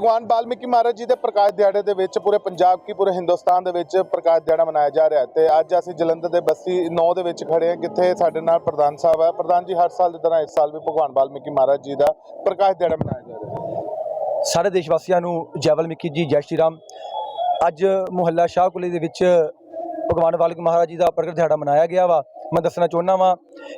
ਭਗਵਾਨ ਵਾਲਮੀਕੀ ਮਹਾਰਾਜ ਜੀ ਦੇ ਪ੍ਰਕਾਸ਼ ਦਿਹਾੜੇ ਦੇ ਵਿੱਚ ਪੂਰੇ ਪੰਜਾਬ ਕੀ ਪੂਰੇ ਹਿੰਦੁਸਤਾਨ ਦੇ ਵਿੱਚ ਪ੍ਰਕਾਸ਼ ਦਿਹਾੜਾ ਮਨਾਇਆ ਜਾ ਰਿਹਾ ਹੈ ਤੇ ਅੱਜ ਅਸੀਂ ਜਲੰਧਰ ਦੇ ਬੱਸੀ 9 ਦੇ ਵਿੱਚ ਖੜੇ ਹਾਂ, ਜਿੱਥੇ ਸਾਡੇ ਨਾਲ ਪ੍ਰਧਾਨ ਸਾਹਿਬ ਹੈ। ਪ੍ਰਧਾਨ ਜੀ, ਹਰ ਸਾਲ ਦੀ ਤਰ੍ਹਾਂ ਇਸ ਸਾਲ ਵੀ ਭਗਵਾਨ ਵਾਲਮੀਕੀ ਮਹਾਰਾਜ ਜੀ ਦਾ ਪ੍ਰਕਾਸ਼ ਦਿਹਾੜਾ ਮਨਾਇਆ ਜਾ ਰਿਹਾ ਸਾਰੇ ਦੇਸ਼ ਵਾਸੀਆਂ ਨੂੰ ਜੈ ਵਾਲਮੀਕੀ ਜੀ, ਜੈ ਸ਼੍ਰੀ ਰਾਮ। ਅੱਜ ਮੁਹੱਲਾ ਸ਼ਾਹਕੁਲੀ ਦੇ ਵਿੱਚ ਭਗਵਾਨ ਵਾਲਮੀਕ ਮਹਾਰਾਜ ਜੀ ਦਾ ਪ੍ਰਗਟ ਦਿਹਾੜਾ ਮਨਾਇਆ ਗਿਆ ਵਾ। ਮੈਂ ਦੱਸਣਾ ਚਾਹੁੰਦਾ ਵਾਂ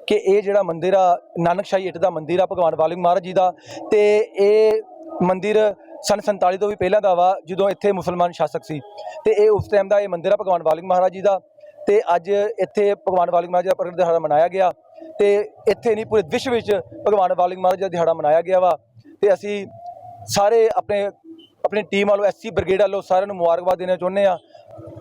ਕਿ ਇਹ ਜਿਹੜਾ ਮੰਦਿਰ ਆ, ਨਾਨਕਸ਼ਾਹੀ ਇੱਟ ਦਾ ਮੰਦਿਰ ਆ ਭਗਵਾਨ ਵਾਲਮੀਕ ਮਹਾਰਾਜ ਜੀ ਦਾ ਤੇ ਇਹ ਮੰਦਿਰ ਸਨ 47 ਤੋਂ ਵੀ ਪਹਿਲਾਂ ਦਾ ਵਾ, ਜਦੋਂ ਇੱਥੇ ਮੁਸਲਮਾਨ ਸ਼ਾਸਕ ਸੀ। ਤੇ ਇਹ ਉਸ ਟਾਈਮ ਦਾ ਇਹ ਮੰਦਿਰ ਆ ਭਗਵਾਨ ਵਾਲਮੀਕ ਮਹਾਰਾਜ ਜੀ ਦਾ। ਤੇ ਅੱਜ ਇੱਥੇ ਭਗਵਾਨ ਵਾਲਮੀਕ ਮਹਾਰਾਜ ਦਾ ਪ੍ਰਗਟ ਦਿਹਾੜਾ ਮਨਾਇਆ ਗਿਆ। ਤੇ ਇੱਥੇ ਨਹੀਂ, ਪੂਰੇ ਵਿਸ਼ਵ ਵਿੱਚ ਭਗਵਾਨ ਵਾਲਮੀਕ ਮਹਾਰਾਜ ਦਾ ਦਿਹਾੜਾ ਮਨਾਇਆ ਗਿਆ ਵਾ। ਤੇ ਅਸੀਂ ਸਾਰੇ ਆਪਣੇ, ਆਪਣੀ ਟੀਮ ਵੱਲੋਂ ਐਸਸੀ ਬ੍ਰਿਗੇਡ ਵੱਲੋਂ ਸਾਰਿਆਂ ਨੂੰ ਮੁਬਾਰਕਬਾਦ ਦੇਣਾ ਚਾਹੁੰਦੇ ਆ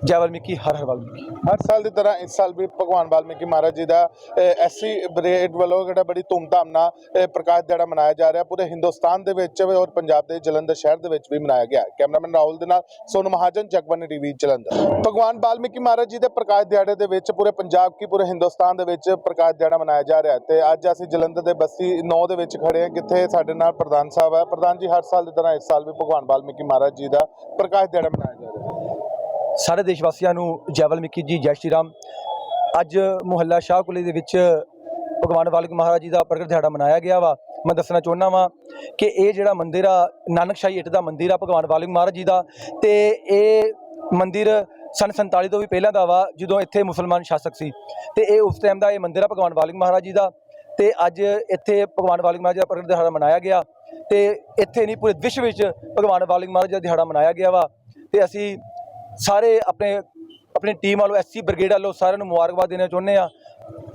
ਜੈ ਵਾਲਮੀਕੀ, ਹਰ ਹਰ ਵਾਲਮੀਕੀ। ਹਰ ਸਾਲ ਦੀ ਤਰ੍ਹਾਂ ਇਸ ਸਾਲ ਵੀ ਭਗਵਾਨ ਵਾਲਮੀਕੀ ਮਹਾਰਾਜ ਜੀ ਦਾ ਐਸਸੀ ਬ੍ਰੇਡ ਵੱਲੋਂ ਜਿਹੜਾ ਬੜੀ ਧੂਮਧਾਮ ਨਾਲ ਪ੍ਰਕਾਸ਼ ਦਿਹਾੜਾ ਮਨਾਇਆ ਜਾ ਰਿਹਾ। ਪੂਰੇ ਹਿੰਦੁਸਤਾਨ ਦੇ ਵਿੱਚ ਔਰ ਪੰਜਾਬ ਦੇ ਜਲੰਧਰ ਸ਼ਹਿਰ ਦੇ ਵਿੱਚ ਵੀ ਮਨਾਇਆ ਗਿਆ। ਕੈਮਰਾਮੈਨ ਰਾਹੁਲ ਦੇ ਨਾਲ ਸੋਨੂ ਮਹਾਜਨ ਜਗਬਾਨੀ ਟੀਵੀ, ਜਲੰਧਰ। ਭਗਵਾਨ ਵਾਲਮੀਕੀ ਮਹਾਰਾਜ ਜੀ ਦੇ ਪ੍ਰਕਾਸ਼ ਦਿਹਾੜੇ ਦੇ ਵਿੱਚ ਪੂਰੇ ਪੰਜਾਬ ਕੀ ਪੂਰੇ ਹਿੰਦੁਸਤਾਨ ਦੇ ਵਿੱਚ ਪ੍ਰਕਾਸ਼ ਦਿਹਾੜਾ ਮਨਾਇਆ ਜਾ ਰਿਹਾ ਹੈ। ਤੇ ਅੱਜ ਅਸੀਂ ਜਲੰਧਰ ਦੇ ਬੱਸੀ 9 ਦੇ ਵਿੱਚ ਖੜੇ ਹਾਂ, ਜਿੱਥੇ ਸਾਡੇ ਨਾਲ ਪ੍ਰਧਾਨ ਸਾਹਿਬ ਹੈ। ਪ੍ਰਧਾਨ ਜੀ, ਹਰ ਸਾਲ ਦੀ ਤਰ੍ਹਾਂ ਇਸ ਸਾਲ ਵੀ ਭਗਵਾਨ ਵਾਲਮੀਕੀ ਮਹਾਰਾਜ ਜੀ ਦਾ ਪ੍ਰਕਾਸ਼ ਦਿਹਾੜਾ ਮਨਾਇਆ ਜਾ ਰਿਹਾ ਸਾਰੇ ਦੇਸ਼ ਵਾਸੀਆਂ ਨੂੰ ਜੈ ਵਾਲਮੀਕੀ ਜੀ, ਜੈ ਸ਼੍ਰੀ ਰਾਮ ਅੱਜ ਮੁਹੱਲਾ ਸ਼ਾਹਕੁਲੀ ਦੇ ਵਿੱਚ ਭਗਵਾਨ ਵਾਲਮੀਕ ਮਹਾਰਾਜ ਜੀ ਦਾ ਪ੍ਰਗਟ ਦਿਹਾੜਾ ਮਨਾਇਆ ਗਿਆ ਵਾ। ਮੈਂ ਦੱਸਣਾ ਚਾਹੁੰਦਾ ਵਾਂ ਕਿ ਇਹ ਜਿਹੜਾ ਮੰਦਿਰ ਆ ਨਾਨਕਸ਼ਾਹੀ ਇੱਟ ਦਾ ਮੰਦਿਰ ਆ ਭਗਵਾਨ ਵਾਲਮੀਕ ਮਹਾਰਾਜ ਜੀ ਦਾ, ਤੇ ਇਹ ਮੰਦਿਰ ਸਨ 47 ਤੋਂ ਵੀ ਪਹਿਲਾਂ ਦਾ ਵਾ, ਜਦੋਂ ਇੱਥੇ ਮੁਸਲਮਾਨ ਸ਼ਾਸਕ ਸੀ। ਤੇ ਇਹ ਉਸ ਟਾਈਮ ਦਾ ਇਹ ਮੰਦਿਰ ਆ ਭਗਵਾਨ ਵਾਲਮੀਕ ਮਹਾਰਾਜ ਜੀ ਦਾ, ਤੇ ਅੱਜ ਇੱਥੇ ਭਗਵਾਨ ਵਾਲਮੀਕ ਮਹਾਰਾਜ ਜੀ ਦਾ ਪ੍ਰਗਟ ਦਿਹਾੜਾ ਮਨਾਇਆ ਗਿਆ। ਤੇ ਇੱਥੇ ਨਹੀਂ, ਪੂਰੇ ਵਿਸ਼ਵ ਵਿੱਚ ਭਗਵਾਨ ਵਾਲਮੀਕ ਮਹਾਰਾਜ ਜੀ ਦਾ ਦਿਹਾੜਾ ਮਨਾਇਆ ਗਿਆ ਵਾ। ਤੇ ਅਸੀਂ ਸਾਰੇ ਆਪਣੇ ਆਪਣੀ ਟੀਮ ਵੱਲੋਂ ਐਸਸੀ ਬ੍ਰਿਗੇਡ ਵੱਲੋਂ ਸਾਰਿਆਂ ਨੂੰ ਮੁਬਾਰਕਬਾਦ ਦੇਣਾ ਚਾਹੁੰਦੇ ਆ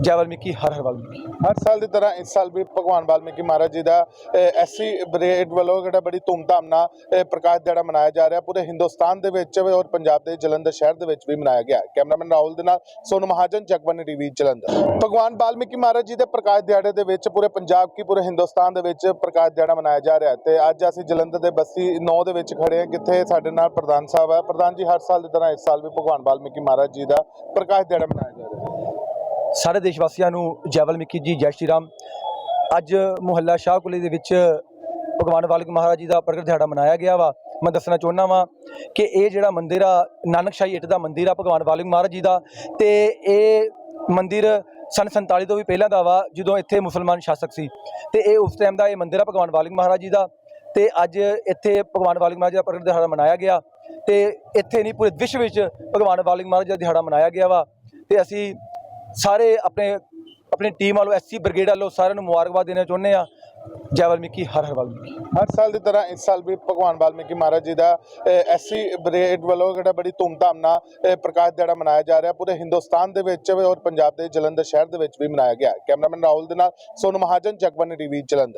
ਜੈ ਵਾਲਮੀਕੀ ਹਰ ਹਰ ਵਾਲਮੀਕੀ। ਹਰ ਸਾਲ ਦੀ ਤਰ੍ਹਾਂ ਇਸ ਸਾਲ ਵੀ ਭਗਵਾਨ ਵਾਲਮੀਕੀ ਮਹਾਰਾਜ ਜੀ ਦਾ ਐਸਸੀ ਬ੍ਰਿਗੇਡ ਵੱਲੋਂ ਜਿਹੜਾ ਬੜੀ ਧੂਮਧਾਮ ਨਾਲ ਪ੍ਰਕਾਸ਼ ਦਿਹਾੜਾ ਮਨਾਇਆ ਜਾ ਰਿਹਾ। ਪੂਰੇ ਹਿੰਦੁਸਤਾਨ ਦੇ ਵਿੱਚ ਔਰ ਪੰਜਾਬ ਦੇ ਜਲੰਧਰ ਸ਼ਹਿਰ ਦੇ ਵਿੱਚ ਵੀ ਮਨਾਇਆ ਗਿਆ ਕੈਮਰਾਮੈਨ ਰਾਹੁਲ ਦੇ ਨਾਲ ਸੋਨੂ ਮਹਾਜਨ ਜਗਬਾਨੀ ਟੀਵੀ, ਜਲੰਧਰ। ਭਗਵਾਨ ਵਾਲਮੀਕੀ ਮਹਾਰਾਜ ਜੀ ਦੇ ਪ੍ਰਕਾਸ਼ ਦਿਹਾੜੇ ਦੇ ਵਿੱਚ ਪੂਰੇ ਪੰਜਾਬ ਕੀ ਪੂਰੇ ਹਿੰਦੁਸਤਾਨ ਦੇ ਵਿੱਚ ਪ੍ਰਕਾਸ਼ ਦਿਹਾੜਾ ਮਨਾਇਆ ਜਾ ਰਿਹਾ ਹੈ ਤੇ ਅੱਜ ਅਸੀਂ ਜਲੰਧਰ ਦੇ ਬੱਸੀ 9 ਦੇ ਵਿੱਚ ਖੜੇ ਹਾਂ, ਜਿੱਥੇ ਸਾਡੇ ਨਾਲ ਪ੍ਰਧਾਨ ਸਾਹਿਬ ਹੈ। ਪ੍ਰਧਾਨ ਜੀ, ਹਰ ਸਾਲ ਦੀ ਤਰ੍ਹਾਂ ਇਸ ਸਾਲ ਵੀ ਭਗਵਾਨ ਵਾਲਮੀਕੀ ਮਹਾਰਾਜ ਜੀ ਦਾ ਪ੍ਰਕਾਸ਼ ਦਿਹਾੜਾ ਮਨਾਇਆ ਸਾਰੇ ਦੇਸ਼ ਵਾਸੀਆਂ ਨੂੰ ਜੈ ਵਾਲਮੀਕੀ ਜੀ, ਜੈ ਸ਼੍ਰੀ ਰਾਮ। ਅੱਜ ਮੁਹੱਲਾ ਸ਼ਾਹਕੁਲੀ ਦੇ ਵਿੱਚ ਭਗਵਾਨ ਵਾਲਮੀਕ ਮਹਾਰਾਜ ਜੀ ਦਾ ਪ੍ਰਗਟ ਦਿਹਾੜਾ ਮਨਾਇਆ ਗਿਆ ਵਾ। ਮੈਂ ਦੱਸਣਾ ਚਾਹੁੰਦਾ ਵਾਂ ਕਿ ਇਹ ਜਿਹੜਾ ਮੰਦਿਰ ਆ, ਨਾਨਕਸ਼ਾਹੀ ਇੱਟ ਦਾ ਮੰਦਿਰ ਆ ਭਗਵਾਨ ਵਾਲਮੀਕ ਮਹਾਰਾਜ ਜੀ ਦਾ ਤੇ ਇਹ ਮੰਦਿਰ ਸਨ 47 ਤੋਂ ਵੀ ਪਹਿਲਾਂ ਦਾ ਵਾ, ਜਦੋਂ ਇੱਥੇ ਮੁਸਲਮਾਨ ਸ਼ਾਸਕ ਸੀ। ਤੇ ਇਹ ਉਸ ਟਾਈਮ ਦਾ ਇਹ ਮੰਦਿਰ ਆ ਭਗਵਾਨ ਵਾਲਮੀਕ ਮਹਾਰਾਜ ਜੀ ਦਾ। ਤੇ ਅੱਜ ਇੱਥੇ ਭਗਵਾਨ ਵਾਲਮੀਕ ਮਹਾਰਾਜ ਜੀ ਦਾ ਪ੍ਰਗਟ ਦਿਹਾੜਾ ਮਨਾਇਆ ਗਿਆ। ਤੇ ਇੱਥੇ ਨਹੀਂ, ਪੂਰੇ ਵਿਸ਼ਵ ਵਿੱਚ ਭਗਵਾਨ ਵਾਲਮੀਕ ਮਹਾਰਾਜ ਜੀ ਦਾ ਦਿਹਾੜਾ ਮਨਾਇਆ ਗਿਆ ਵਾ। ਤੇ ਅਸੀਂ ਸਾਰੇ ਆਪਣੇ, ਆਪਣੀ ਟੀਮ ਵੱਲੋਂ ਐਸਸੀ ਬ੍ਰਿਗੇਡ ਵੱਲੋਂ ਸਾਰਿਆਂ ਨੂੰ ਮੁਬਾਰਕਬਾਦ ਦੇਣਾ ਚਾਹੁੰਦੇ ਆ ਜੈ ਵਾਲਮੀਕੀ, ਹਰ ਹਰ ਵਾਲਮੀਕੀ। ਹਰ ਸਾਲ ਦੀ ਤਰ੍ਹਾਂ ਇਸ ਸਾਲ ਵੀ ਭਗਵਾਨ ਵਾਲਮੀਕੀ ਮਹਾਰਾਜ ਜੀ ਦਾ ਐਸਸੀ ਬ੍ਰਿਗੇਡ ਵੱਲੋਂ ਜਿਹੜਾ ਬੜੀ ਧੂਮਧਾਮ ਨਾਲ ਪ੍ਰਕਾਸ਼ ਦਿਹਾੜਾ ਮਨਾਇਆ ਜਾ ਰਿਹਾ। ਪੂਰੇ ਹਿੰਦੁਸਤਾਨ ਦੇ ਵਿੱਚ ਔਰ ਪੰਜਾਬ ਦੇ ਜਲੰਧਰ ਸ਼ਹਿਰ ਦੇ ਵਿੱਚ ਵੀ ਮਨਾਇਆ ਗਿਆ। ਕੈਮਰਾਮੈਨ ਰਾਹੁਲ ਦੇ ਨਾਲ ਸੋਨੂ ਮਹਾਜਨ ਜਗਬਾਨੀ ਟੀਵੀ ਜਲੰਧਰ।